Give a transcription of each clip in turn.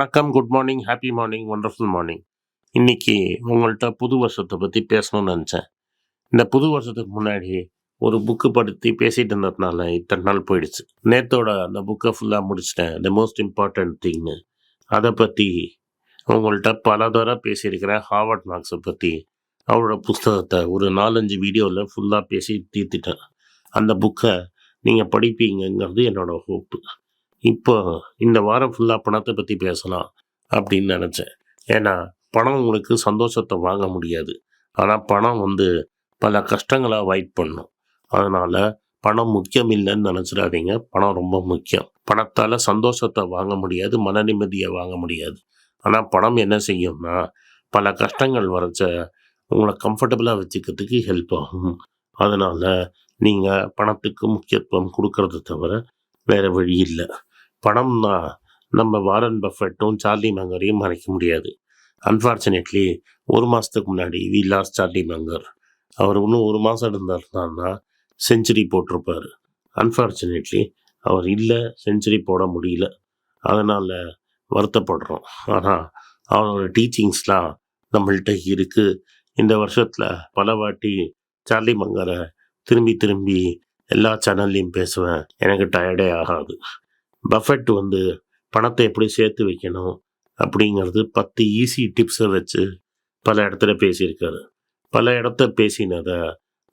வணக்கம் good morning happy morning wonderful morning இன்றைக்கி உங்கள்கிட்ட புது வருஷத்தை பற்றி பேசணும்னு நினச்சேன். இந்த புது வருஷத்துக்கு முன்னாடி ஒரு புக்கு படுத்தி பேசிகிட்டு இருந்ததுனால இத்தனை நாள் போயிடுச்சு. நேத்தோட அந்த புக்கை ஃபுல்லாக முடிச்சிட்டேன். த மோஸ்ட் இம்பார்ட்டன்ட் திங்னு அதை பற்றி உங்கள்கிட்ட பல தடவை பேசியிருக்கிறேன். ஹார்வர்ட் மார்க்ஸை பற்றி அவரோட புஸ்தகத்தை ஒரு நாலஞ்சு வீடியோவில் ஃபுல்லாக பேசி தீர்த்துட்டேன். அந்த புக்கை நீங்கள் படிப்பீங்கங்கிறது என்னோடய ஹோப்பு இப்போ இந்த வாரம் ஃபுல்லாக பணத்தை பற்றி பேசலாம் அப்படின்னு நினச்சேன். ஏன்னா பணம் உங்களுக்கு சந்தோஷத்தை வாங்க முடியாது. ஆனால் பணம் வந்து பல கஷ்டங்களை அவாய்ட் பண்ணும். அதனால் பணம் முக்கியம் இல்லைன்னு நினச்சிடாதீங்க. பணம் ரொம்ப முக்கியம். பணத்தால் சந்தோஷத்தை வாங்க முடியாது மன நிம்மதியை வாங்க முடியாது. ஆனால் பணம் என்ன செய்யும்னா பல கஷ்டங்கள் வரைச்ச உங்களை கம்ஃபர்டபுளாக வச்சுக்கிறதுக்கு ஹெல்ப் ஆகும். அதனால் நீங்கள் பணத்துக்கு முக்கியத்துவம் கொடுக்கறத தவிர வேறு வழி இல்லை. பணம்னா நம்ம வாரன் பஃபெட்டும் சார்லி மங்கரையும் மறைக்க முடியாது. அன்ஃபார்ச்சுனேட்லி ஒரு மாதத்துக்கு முன்னாடி வி லாஸ்ட் சார்லி மங்கர். அவர் இன்னும் ஒரு மாதம் இருந்தார்னா செஞ்சுரி போட்டிருப்பார். அன்ஃபார்ச்சுனேட்லி அவர் இல்லை செஞ்சுரி போட முடியல. அதனால் வருத்தப்படுறோம். ஆனால் அவரோட டீச்சிங்ஸ்லாம் நம்மள்கிட்ட இருக்குது இந்த வருஷத்தில் பல வாட்டி சார்லி மங்கரை திரும்பி திரும்பி எல்லா சேனல்லையும் பேசுவேன். எனக்கு டயர்டே ஆகாது. பஃபெட் வந்து பணத்தை எப்படி சேர்த்து வைக்கணும் அப்படிங்கிறது பத்து ஈஸி டிப்ஸை வச்சு பல இடத்துல பேசியிருக்காரு. பல இடத்த பேசினதை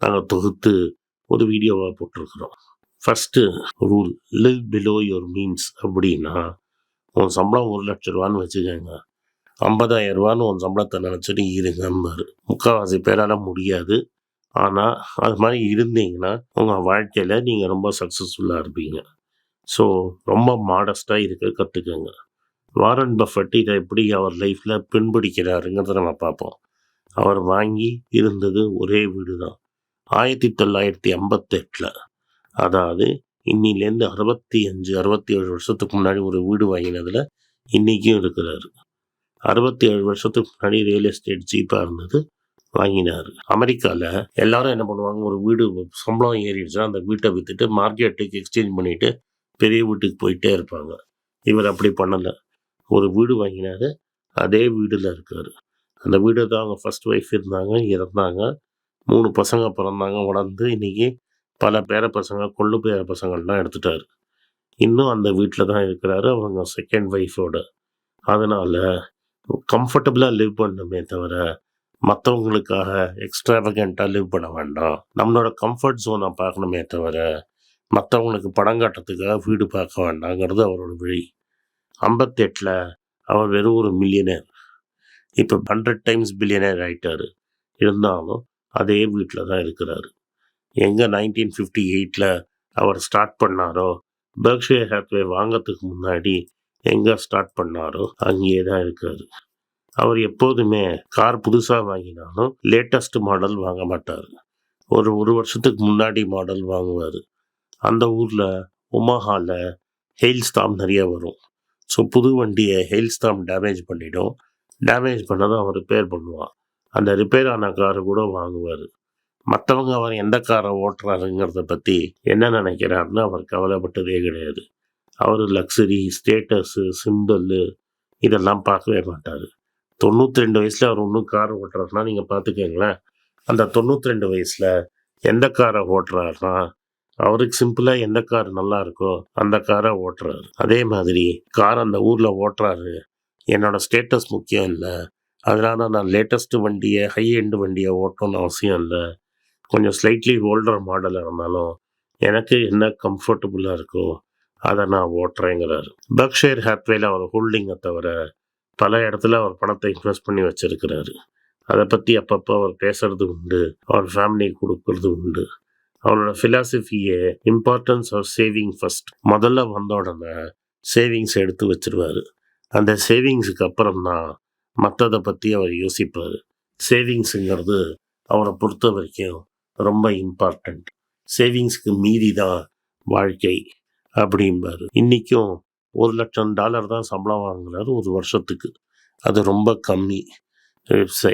நாங்கள் தொகுத்து ஒரு வீடியோவாக போட்டிருக்கிறோம். First rule live below your means அப்படின்னா உன் சம்பளம் ஒரு லட்ச ரூபான்னு வச்சுக்கோங்க. ஐம்பதாயிரம் ரூபான்னு உன் சம்பளத்தை நினச்சிட்டு இருங்கம்பாரு. முக்கால்வாசி பேரால் முடியாது. ஆனால் அது மாதிரி இருந்தீங்கன்னா உங்கள் வாழ்க்கையில் நீங்கள் ரொம்ப சக்ஸஸ்ஃபுல்லாக இருப்பீங்க. ஸோ ரொம்ப மாடஸ்ட்டாக இருக்க கற்றுக்குங்க வாரன் பஃபட் இதை எப்படி அவர் லைஃப்பில் பின்புடிக்கிறாருங்கிறத நம்ம பார்ப்போம். அவர் வாங்கி இருந்தது ஒரே வீடு தான் ஆயிரத்தி தொள்ளாயிரத்தி ஐம்பத்தெட்டில் அதாவது இன்னிலேருந்து அறுபத்தி அஞ்சு அறுபத்தி ஏழு வருஷத்துக்கு முன்னாடி ஒரு வீடு வாங்கினதில் இன்றைக்கும் இருக்கிறாரு. அறுபத்தி ஏழு வருஷத்துக்கு முன்னாடி ரியல் எஸ்டேட் சீப்பாக இருந்தது வாங்கினார். அமெரிக்காவில் எல்லாரும் என்ன பண்ணுவாங்க ஒரு வீடு சம்பளம் ஏறிடுச்சுன்னா அந்த வீட்டை விற்றுட்டு மார்க்கெட்டுக்கு எக்ஸ்சேஞ்ச் பண்ணிவிட்டு பெரிய வீட்டுக்கு போயிட்டே இருப்பாங்க. இவர் அப்படி பண்ணலை. ஒரு வீடு வாங்கினார். அதே வீடில் இருக்கார். அந்த வீடு தான் அவங்க ஃபஸ்ட் ஒய்ஃப் இருந்தாங்க இறந்தாங்க. மூணு பசங்க பிறந்தாங்க வளர்ந்து இன்றைக்கி பல பேர பசங்க கொள்ளு பேர பசங்கள்லாம் எடுத்துட்டார். இன்னும் அந்த வீட்டில் தான் இருக்கிறாரு அவங்க செகண்ட் ஒய்ஃபோட அதனால் கம்ஃபர்டபுளாக லிவ் பண்ணணுமே தவிர மற்றவங்களுக்காக எக்ஸ்ட்ராவகண்ட்டாக லிவ் பண்ண வேண்டாம். நம்மளோட கம்ஃபர்ட் ஜோனை பார்க்கணுமே தவிர மற்றவங்களுக்கு படம் காட்டுறதுக்காக வீடு பார்க்க வேண்டாங்கிறது அவரோட வழி. ஐம்பத்தெட்டில் அவர் வெறும் ஒரு மில்லியனர் இப்போ ஹண்ட்ரட் டைம்ஸ் பில்லியனர் ஆகிட்டார் இருந்தாலும் அதே வீட்டில் தான் இருக்கிறாரு. எங்கே நைன்டீன் ஃபிஃப்டி எயிட்டில் அவர் ஸ்டார்ட் பண்ணாரோ பெர்க்ஷியர் ஹேத்வே வாங்கறதுக்கு முன்னாடி எங்கே ஸ்டார்ட் பண்ணாரோ அங்கேயே தான் இருக்காரு. அவர் எப்போதுமே கார் புதுசாக வாங்கினாலும் லேட்டஸ்ட் மாடல் வாங்க மாட்டார். ஒரு ஒரு வருஷத்துக்கு முன்னாடி மாடல் வாங்குவார். அந்த ஊரில் உமாஹாவில் ஹெயில் ஸ்டாம் நிறைய வரும். ஸோ புது வண்டியை ஹெயில் ஸ்டாம் டேமேஜ் பண்ணிடும். டேமேஜ் பண்ணதும் அவன் ரிப்பேர் பண்ணுவான். அந்த ரிப்பேர் ஆன காரை கூட வாங்குவார். மற்றவங்க அவர் எந்த காரை ஓட்டுறாருங்கிறத பற்றி என்ன நினைக்கிறாருன்னு அவர் கவலைப்பட்டதே கிடையாது. அவர் லக்ஸரி ஸ்டேட்டஸு சிம்பிள் இதெல்லாம் பார்க்கவே மாட்டார். தொண்ணூற்றி ரெண்டு வயசில் அவர் இன்னும் கார் ஓட்டுறாருன்னா நீங்கள் பார்த்துக்கங்களேன். அந்த தொண்ணூற்றி ரெண்டு வயசில் எந்த காரை ஓட்டுறாருன்னா அவருக்கு சிம்பிளாக எந்த கார் நல்லா இருக்கோ அந்த காரை ஓட்டுறாரு. அதே மாதிரி கார் அந்த ஊரில் ஓட்டுறாரு. என்னோடய ஸ்டேட்டஸ் முக்கியம் இல்லை. அதனால் நான் லேட்டஸ்ட்டு வண்டியை ஹை எண்டு வண்டியை ஓட்டணும்னு அவசியம் இல்லை. கொஞ்சம் ஸ்லைட்லி ஓல்டர் மாடல் இருந்தாலும் எனக்கு என்ன கம்ஃபர்டபுளாக இருக்கோ அதை நான் ஓட்டுறேங்கிறாரு. பக்ஷேர் ஹேத்வேல அவர் ஹோல்டிங்கை தவிர பல இடத்துல அவர் பணத்தை இன்வெஸ்ட் பண்ணி வச்சுருக்கிறாரு. அதை பற்றி அப்பப்போ அவர் பேசுறது உண்டு. அவர் ஃபேமிலி கொடுக்கறது உண்டு. அவரோட ஃபிலாசபியே இம்பார்ட்டன்ஸ் ஆஃப் சேவிங் ஃபர்ஸ்ட் முதல்ல வந்த உடனே சேவிங்ஸ் எடுத்து வச்சிருவார். அந்த சேவிங்ஸுக்கு அப்புறம் தான் மற்றதை பற்றி அவர் யோசிப்பார். சேவிங்ஸுங்கிறது அவரை பொறுத்த வரைக்கும் ரொம்ப இம்பார்ட்டண்ட் சேவிங்ஸ்க்கு மீறி தான் வாழ்க்கை அப்படிம்பாரு. இன்றைக்கும் ஒரு லட்சம் டாலர் தான் சம்பளம் வாங்குறாரு ஒரு வருஷத்துக்கு. அது ரொம்ப கம்மி.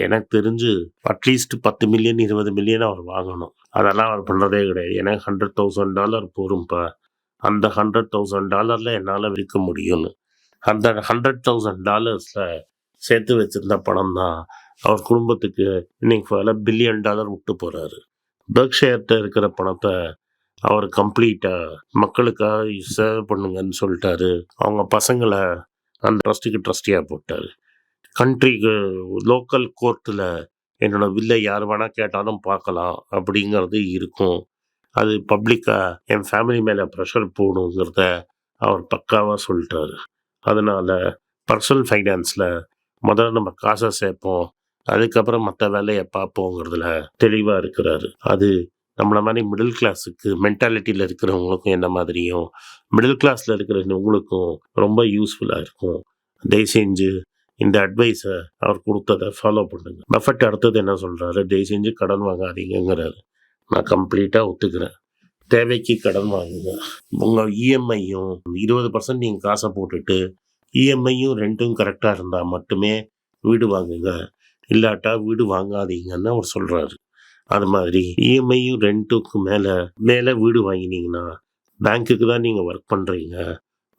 எனக்கு தெரிஞ்சு அட்லீஸ்ட் பத்து மில்லியன் இருபது மில்லியன் அவர் வாங்கணும். அதெல்லாம் அவர் பண்ணுறதே கிடையாது. எனக்கு ஹண்ட்ரட் தௌசண்ட் டாலர் போரும்ப்பா அந்த ஹண்ட்ரட் தௌசண்ட் டாலரில் என்னால் விற்க முடியும்னு. அந்த ஹண்ட்ரட் தௌசண்ட் டாலர்ஸில் சேர்த்து வச்சிருந்த பணம் தான் அவர் குடும்பத்துக்கு இன்னைக்கு பல பில்லியன் டாலர் விட்டு போகிறாரு பெர்க்ஷேர்ட்ட இருக்கிற பணத்தை அவர் கம்ப்ளீட்டாக மக்களுக்காக சேவ் பண்ணுங்கன்னு சொல்லிட்டாரு. அவங்க பசங்களை அந்த ட்ரஸ்ட்டுக்கு ட்ரஸ்டியாக போட்டார். கண்ட்ரிக்கு லோக்கல் கோர்ட்டில் என்னோட வில்லை யார் வேணால் கேட்டாலும் பார்க்கலாம் அப்படிங்கிறது இருக்கும். அது பப்ளிக்காக என் ஃபேமிலி மேலே ப்ரெஷர் போடுங்கிறத அவர் பக்காவாக சொல்லிட்டாரு. அதனால் பர்சனல் ஃபைனான்ஸில் முதல்ல நம்ம காசை சேர்ப்போம். அதுக்கப்புறம் மற்ற வேலையை பார்ப்போங்கிறதுல தெளிவாக இருக்கிறாரு. அது நம்மளை மாதிரி மிடில் கிளாஸுக்கு மென்டாலிட்டியில் இருக்கிறவங்களுக்கும் என்ன மாதிரியும் மிடில் கிளாஸில் இருக்கிறவங்களுக்கும் ரொம்ப யூஸ்ஃபுல்லாக இருக்கும். தயவு செஞ்சு இந்த அட்வைஸை அவர் கொடுத்ததை ஃபாலோ பண்ணுங்க. பஃபட் அடுத்தது என்ன சொல்கிறாரு தயவு செஞ்சு கடன் வாங்காதீங்கிறாரு நான் கம்ப்ளீட்டாக ஒத்துக்கிறேன். தேவைக்கு கடன் வாங்குங்க. உங்கள் இஎம்ஐயும் இருபது பர்சன்ட் நீங்கள் காசை போட்டுட்டு இஎம்ஐயும் ரெண்டும் கரெக்டாக இருந்தால் மட்டுமே வீடு வாங்குங்க. இல்லாட்டா வீடு வாங்காதீங்கன்னு அவர் சொல்கிறாரு அது மாதிரி இஎம்ஐயும் ரெண்ட்டுக்கு மேலே மேலே வீடு வாங்கினீங்கன்னா பேங்க்குக்கு தான் நீங்கள் ஒர்க் பண்ணுறீங்க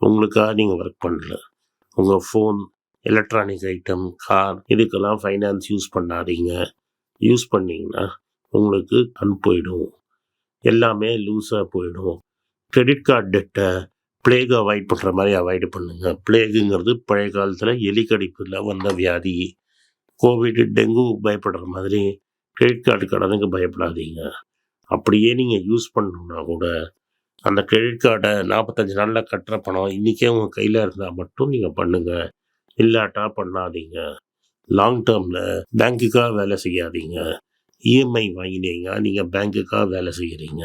உங்களுக்காக நீங்கள் ஒர்க் பண்ணல. உங்கள் ஃபோன் எலக்ட்ரானிக் ஐட்டம் கார் இதுக்கெல்லாம் ஃபைனான்ஸ் யூஸ் பண்ணாதீங்க. யூஸ் பண்ணிங்கன்னா உங்களுக்கு கண் போயிடும். எல்லாமே லூஸாக போயிடும். கிரெடிட் கார்டு டெட்டை பிளேக் அவாய்ட் பண்ணுற மாதிரி அவாய்டு பண்ணுங்கள் பிளேகுங்கிறது பழைய காலத்தில் எலிக்கடிப்பில் வந்த வியாதி. கோவிட் டெங்கு பயப்படுற மாதிரி கிரெடிட் கார்டு கடனுக்கு பயப்படாதீங்க. அப்படியே நீங்கள் யூஸ் பண்ணணுன்னா கூட அந்த கிரெடிட் கார்டை நாற்பத்தஞ்சு நாளில் கட்டுற பணம் இன்றைக்கே உங்கள் கையில் இருந்தால் மட்டும் நீங்கள் பண்ணுங்கள் இல்லாட்டா பண்ணாதீங்க. லாங் டேர்மில் பேங்க்குக்காக வேலை செய்யாதீங்க. இஎம்ஐ வாங்கினீங்க நீங்கள் பேங்க்குக்காக வேலை செய்கிறீங்க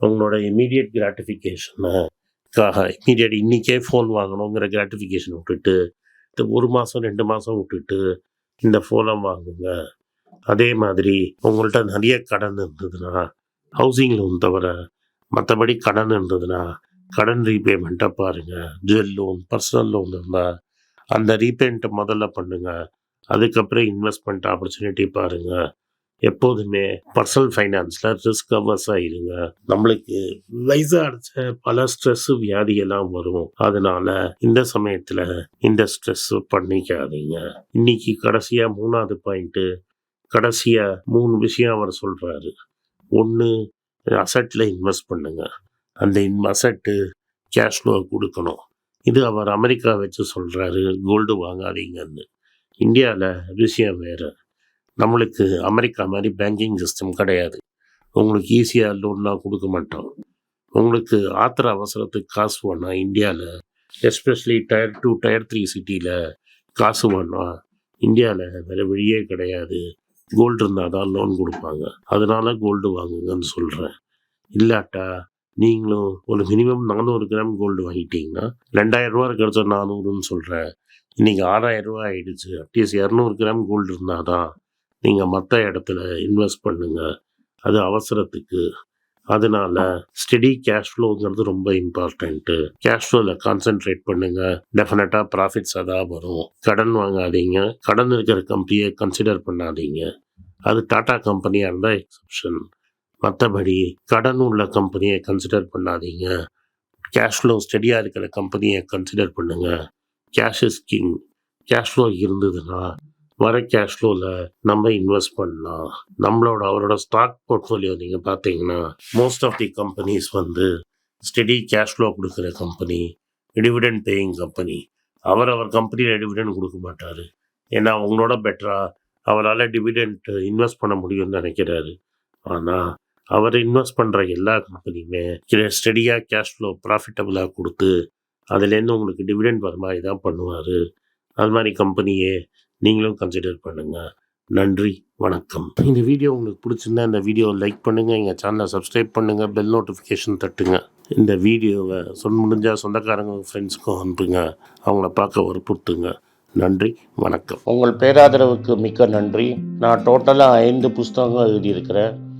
உங்களோட இமீடியட் கிராட்டிஃபிகேஷனுக்காக இமீடியட் இன்றைக்கே ஃபோன் வாங்கணுங்கிற கிராட்டிஃபிகேஷன் விட்டுட்டு இந்த ஒரு மாதம் ரெண்டு மாதம் விட்டுட்டு இந்த ஃபோனை வாங்குங்க. அதே மாதிரி உங்கள்கிட்ட நிறைய கடன் இருந்ததுன்னா ஹவுசிங் லோன் தவிர மற்றபடி கடன் இருந்ததுன்னா கடன் ரீபேமெண்ட்டை பாருங்கள் ஜுவல் லோன் பர்சனல் லோன் இருந்தால் அந்த ரீபேமெண்ட்டை முதல்ல பண்ணுங்கள் அதுக்கப்புறம் இன்வெஸ்ட்மெண்ட் ஆப்பர்ச்சுனிட்டி பாருங்கள் எப்போதுமே பர்சனல் ஃபைனான்ஸில் ரிஸ்க் அவர்ஸாக இருங்க. நம்மளுக்கு வயசாக அடிச்ச பல ஸ்ட்ரெஸ்ஸு வியாதியெல்லாம் வரும். அதனால இந்த சமயத்தில் இந்த ஸ்ட்ரெஸ் பண்ணிக்காதீங்க. இன்னைக்கு கடைசியாக மூணாவது பாயிண்ட்டு கடைசியாக மூணு விஷயம் அவர் சொல்கிறாரு ஒன்று அசட்டில் இன்வெஸ்ட் பண்ணுங்க. அந்த இன் அசட்டு கேஷ் ஃப்ளோ கொடுக்கணும். இது அவர் அமெரிக்கா வச்சு சொல்கிறாரு கோல்டு வாங்காதீங்கன்னு. இந்தியாவில் விஷயம் வேறு. நம்மளுக்கு அமெரிக்கா மாதிரி பேங்கிங் சிஸ்டம் கிடையாது. உங்களுக்கு ஈஸியாக லோன்லாம் கொடுக்க மாட்டோம். உங்களுக்கு ஆத்திர அவசரத்துக்கு காசு வேணாம் இந்தியாவில் especially tier two tier three சிட்டியில் காசு வேணாம். இந்தியாவில் வேறு வழியே கிடையாது. கோல்டு இருந்தால் தான் லோன் கொடுப்பாங்க. அதனால கோல்டு வாங்குங்கன்னு சொல்கிறேன் இல்லாட்டா நீங்களும் ஒரு மினிமம் நானூறு கிராம் கோல்டு வாங்கிட்டீங்கன்னா ரெண்டாயிரம் ரூபா இருக்கிறத நானூறுன்னு சொல்கிறேன் இன்றைக்கி ஆறாயிரம் ரூபா ஆகிடுச்சு அட்லீஸ்ட் இரநூறு கிராம் கோல்டு இருந்தால் தான் நீங்கள் மற்ற இடத்துல இன்வெஸ்ட் பண்ணுங்க. அது அவசரத்துக்கு. அதனால ஸ்டெடி கேஷ் ஃப்ளோங்கிறது ரொம்ப இம்பார்ட்டண்ட்டு கேஷ் ஃப்ளோவில் கான்சென்ட்ரேட் பண்ணுங்க. டெஃபினட்டாக ப்ராஃபிட்ஸ் அதான் வரும். கடன் வாங்காதீங்க. கடன் இருக்கிற கம்பெனியை கன்சிடர் பண்ணாதீங்க. அது டாடா கம்பெனியாக இருந்தால் எக்ஸப்ஷன் மற்றபடி கடன் உள்ள கம்பெனியை கன்சிடர் பண்ணாதீங்க. கேஷ் ஃப்ளோ ஸ்டெடியாக இருக்கிற கம்பெனியை கன்சிடர் பண்ணுங்கள் cash is king cash flow இருந்ததுன்னா வர கேஷ் ஃப்ளோவில் நம்ம இன்வெஸ்ட் பண்ணலாம். நம்மளோட அவரோட ஸ்டாக் போர்ட்ஃபோலியோ நீங்கள் பார்த்தீங்கன்னா மோஸ்ட் ஆஃப் தி கம்பெனிஸ் வந்து ஸ்டெடி கேஷ் ஃப்ளோ கொடுக்குற கம்பெனி டிவிடெண்ட் பேயிங் கம்பெனி அவர் அவர் கம்பெனியில் டிவிடெண்ட் கொடுக்க மாட்டார். ஏன்னா அவங்களோட பெட்டராக அவரால் டிவிடெண்ட் இன்வெஸ்ட் பண்ண முடியும்னு நினைக்கிறாரு. ஆனால் அவர் இன்வெஸ்ட் பண்ணுற எல்லா கம்பெனியுமே ஸ்டெடியாக கேஷ் ஃப்ளோ ப்ராஃபிட்டபுளாக கொடுத்து அதுலேருந்து உங்களுக்கு டிவிடெண்ட் வர மாதிரி தான் பண்ணுவார். அது மாதிரி கம்பெனியே நீங்களும் கன்சிடர் பண்ணுங்கள் நன்றி வணக்கம். இந்த வீடியோ உங்களுக்கு பிடிச்சிருந்தா இந்த வீடியோ லைக் பண்ணுங்கள் எங்கள் சேனலை சப்ஸ்கிரைப் பண்ணுங்கள் பெல் நோட்டிஃபிகேஷன் தட்டுங்க. இந்த வீடியோவை சொல் முடிஞ்சால் சொந்தக்காரங்க ஃப்ரெண்ட்ஸுக்கும் அனுப்புங்க. அவங்கள பார்க்க வற்புறுத்துங்க. நன்றி வணக்கம். உங்கள் பேராதரவுக்கு மிக்க நன்றி. நான் டோட்டலாக ஐந்து புஸ்தகங்கள் எழுதியிருக்கிறேன்.